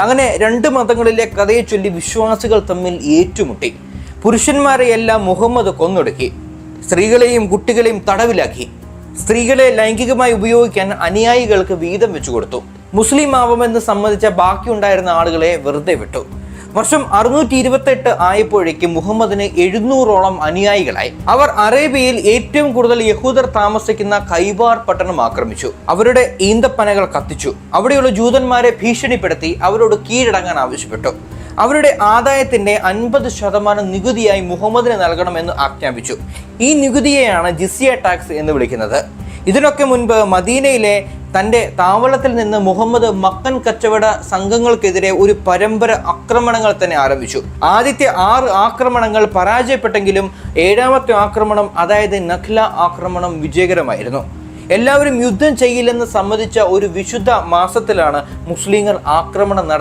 അങ്ങനെ രണ്ട് മതങ്ങളിലെ കഥയെ ചൊല്ലി വിശ്വാസികൾ തമ്മിൽ ഏറ്റുമുട്ടി. പുരുഷന്മാരെയെല്ലാം മുഹമ്മദ് കൊന്നൊടുക്കി. സ്ത്രീകളെയും കുട്ടികളെയും തടവിലാക്കി. സ്ത്രീകളെ ലൈംഗികമായി ഉപയോഗിക്കാൻ അനുയായികൾക്ക് വീതം വെച്ചു കൊടുത്തു മുസ്ലിം ആവുമെന്ന് സമ്മതിച്ച ബാക്കിയുണ്ടായിരുന്ന ആളുകളെ വെറുതെ വിട്ടു. വർഷം അറുന്നൂറ്റി ഇരുപത്തെട്ട് ആയപ്പോഴേക്കും മുഹമ്മദിന് എഴുന്നൂറോളം അനുയായികളായി. അവർ അറേബ്യയിൽ ഏറ്റവും കൂടുതൽ യഹൂദർ താമസിക്കുന്ന കൈബാർ പട്ടണം ആക്രമിച്ചു. അവരുടെ ഈന്തപ്പനകൾ കത്തിച്ചു. അവിടെയുള്ള ജൂതന്മാരെ ഭീഷണിപ്പെടുത്തി അവരോട് കീഴടങ്ങാൻ ആവശ്യപ്പെട്ടു. അവരുടെ ആദായത്തിന്റെ അൻപത് ശതമാനം നികുതിയായി മുഹമ്മദിന് നൽകണമെന്ന് ആജ്ഞാപിച്ചു. ഈ നികുതിയെയാണ് ജിസിയ ടാക്സ് എന്ന് വിളിക്കുന്നത്. ഇതിനൊക്കെ മുൻപ് മദീനയിലെ തന്റെ താവളത്തിൽ നിന്ന് മുഹമ്മദ് മക്കൻ കച്ചവട സംഘങ്ങൾക്കെതിരെ ഒരു പരമ്പര ആക്രമണങ്ങൾ തന്നെ ആരംഭിച്ചു. ആദ്യത്തെ ആറ് ആക്രമണങ്ങൾ പരാജയപ്പെട്ടെങ്കിലും ഏഴാമത്തെ ആക്രമണം അതായത് നഖ്ല ആക്രമണം വിജയകരമായിരുന്നു. എല്ലാവരും യുദ്ധം ചെയ്യില്ലെന്ന് സമ്മതിച്ച ഒരു വിശുദ്ധ മാസത്തിലാണ് മുസ്ലിങ്ങൾ ആക്രമണം നട